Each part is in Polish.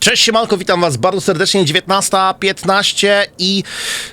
Cześć siemanko, witam was bardzo serdecznie, 19.15 i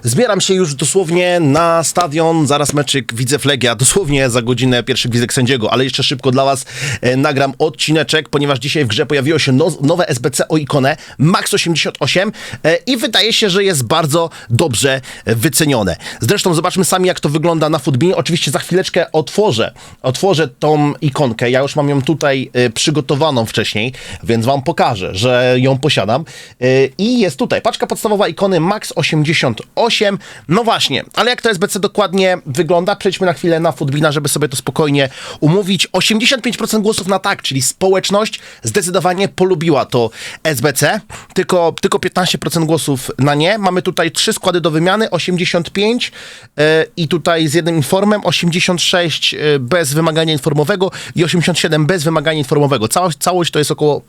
zbieram się już dosłownie na stadion, zaraz meczyk Widzew Legia, dosłownie za godzinę pierwszy gwizdek sędziego, ale jeszcze szybko dla was e, nagram odcineczek, ponieważ dzisiaj w grze pojawiło się no, nowe SBC o ikonę Max 88 e, i wydaje się, że jest bardzo dobrze wycenione. Zresztą zobaczmy sami jak to wygląda na Footbinie, oczywiście za chwileczkę otworzę, otworzę tą ikonkę, ja już mam ją tutaj e, przygotowaną wcześniej, więc wam pokażę, że ją posiadam. Yy, I jest tutaj paczka podstawowa ikony Max 88. No właśnie, ale jak to SBC dokładnie wygląda? Przejdźmy na chwilę na Footbina, żeby sobie to spokojnie umówić. 85% głosów na tak, czyli społeczność zdecydowanie polubiła to SBC, tylko, tylko 15% głosów na nie. Mamy tutaj trzy składy do wymiany, 85 yy, i tutaj z jednym informem, 86 yy, bez wymagania informowego i 87 bez wymagania informowego. Całość, całość to jest około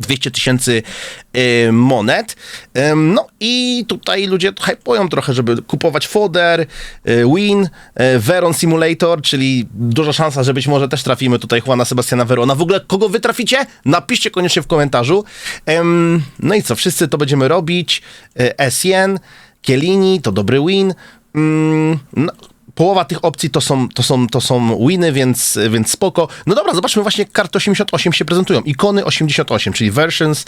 200 tysięcy y, monet. No i tutaj ludzie hypują trochę, żeby kupować foder, y, win, y, Veron Simulator, czyli duża szansa, że być może też trafimy tutaj Juana Sebastiana Verona. W ogóle kogo wy traficie? Napiszcie koniecznie w komentarzu. No i co, wszyscy to będziemy robić. SN, Kielini, to dobry win. No, połowa tych opcji to są, to są, to są winy, więc, więc spoko. No dobra, zobaczmy właśnie jak karty 88 się prezentują. Ikony 88, czyli versions.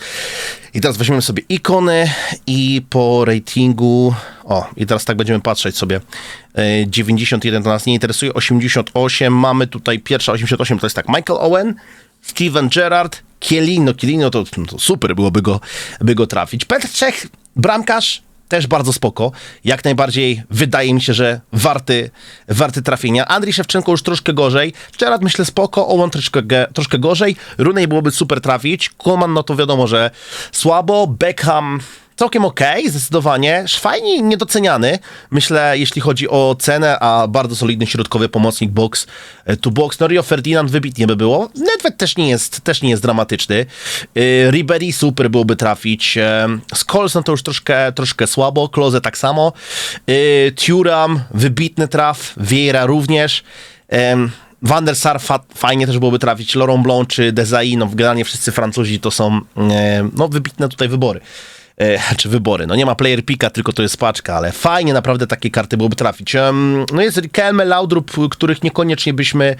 I teraz weźmiemy sobie ikony i po ratingu... O, i teraz tak będziemy patrzeć sobie. E, 91 to nas nie interesuje, 88. Mamy tutaj pierwsza 88, to jest tak Michael Owen, Steven Gerrard, Kielino. Kielino to, to super byłoby go, by go trafić. Petr Czech, bramkarz, też bardzo spoko. Jak najbardziej wydaje mi się, że warty, warty trafienia. Andrii Szewczenko już troszkę gorzej. Gerard myślę spoko, Owen troszkę, troszkę gorzej. Runej byłoby super trafić. Koman no to wiadomo, że słabo. Beckham całkiem okej, zdecydowanie. Szwajni niedoceniany, myślę, jeśli chodzi o cenę, a bardzo solidny środkowy pomocnik box e, to box. No Rio Ferdinand wybitnie by było. Nedved też nie jest, też nie jest dramatyczny. Yy, Ribery super byłoby trafić. Yy, no to już troszkę, troszkę słabo. Kloze tak samo. Yy, Thuram wybitny traf. Vieira również. Yy, Van der Sar fa- fajnie też byłoby trafić. Laurent Blanc czy Desai, no generalnie wszyscy Francuzi to są e, no, wybitne tutaj wybory. E, czy wybory. No nie ma player picka, tylko to jest paczka, ale fajnie naprawdę takie karty byłoby trafić. No jest Riquelme, Laudrup, których niekoniecznie byśmy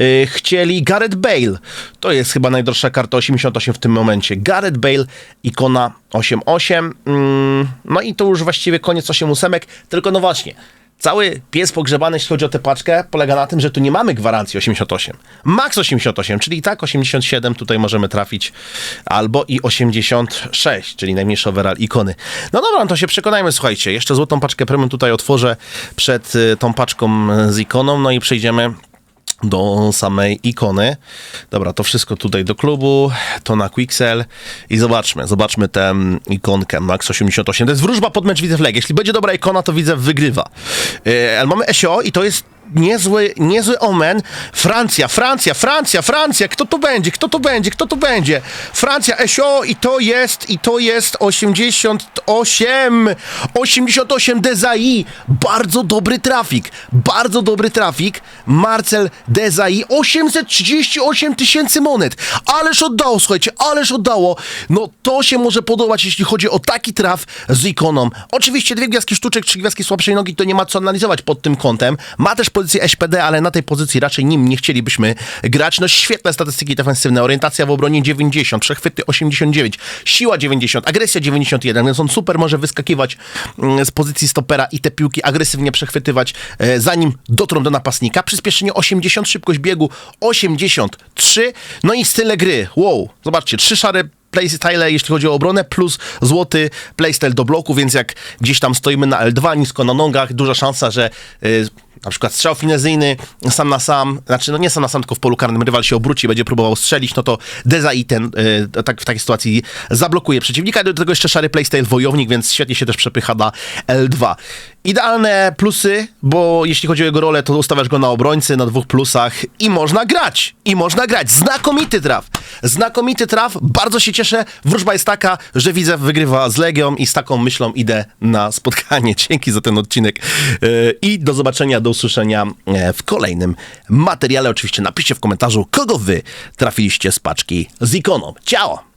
e, chcieli. Gareth Bale, to jest chyba najdroższa karta 88 w tym momencie. Gareth Bale, ikona 88. Mm, no i to już właściwie koniec 8 ósemek, tylko no właśnie. Cały pies pogrzebany, jeśli chodzi o tę paczkę, polega na tym, że tu nie mamy gwarancji 88. Max 88, czyli i tak 87 tutaj możemy trafić, albo i 86, czyli najmniejszy overall ikony. No dobra, no to się przekonajmy, słuchajcie. Jeszcze złotą paczkę premium tutaj otworzę przed y, tą paczką z ikoną, no i przejdziemy do samej ikony. Dobra, to wszystko tutaj do klubu, to na Quixel i zobaczmy, zobaczmy tę ikonkę Max 88. To jest wróżba pod mecz Widzew Leg. Jeśli będzie dobra ikona, to Widzew wygrywa. Yy, ale mamy SEO i to jest niezły, niezły omen. Francja, Francja, Francja, Francja, kto to będzie, kto to będzie, kto to będzie? Francja, SEO i to jest, i to jest 88, 88 Desai, bardzo dobry trafik, bardzo dobry trafik, Marcel Desai, 838 tysięcy monet, ależ oddało, słuchajcie, ależ oddało, no to się może podobać, jeśli chodzi o taki traf z ikoną. Oczywiście dwie gwiazdki sztuczek, trzy gwiazdki słabszej nogi, to nie ma co analizować pod tym kątem, ma też pozycję SPD, ale na tej pozycji raczej nim nie chcielibyśmy grać. No świetne statystyki defensywne, orientacja w obronie 90, przechwyty 89, siła 90, agresja 91, więc on super może wyskakiwać mm, z pozycji stopera i te piłki agresywnie przechwytywać, e, zanim dotrą do napastnika. Przyspieszenie 80, szybkość biegu 83, no i style gry. Wow, zobaczcie, trzy szare playstyle, jeśli chodzi o obronę, plus złoty playstyle do bloku, więc jak gdzieś tam stoimy na L2, nisko na nogach, duża szansa, że y, na przykład strzał finezyjny sam na sam, znaczy no nie sam na sam, tylko w polu karnym rywal się obróci i będzie próbował strzelić, no to Deza i ten y, tak, w takiej sytuacji zablokuje przeciwnika. Do tego jeszcze szary playstyle wojownik, więc świetnie się też przepycha na L2. Idealne plusy, bo jeśli chodzi o jego rolę, to ustawiasz go na obrońcy, na dwóch plusach i można grać. I można grać. Znakomity traf. Znakomity traf. Bardzo się cieszę. Wróżba jest taka, że widzę wygrywa z Legią i z taką myślą idę na spotkanie. Dzięki za ten odcinek Yy, i do zobaczenia, do usłyszenia e, w kolejnym materiale. Oczywiście napiszcie w komentarzu, kogo wy trafiliście z paczki z ikoną. Ciao!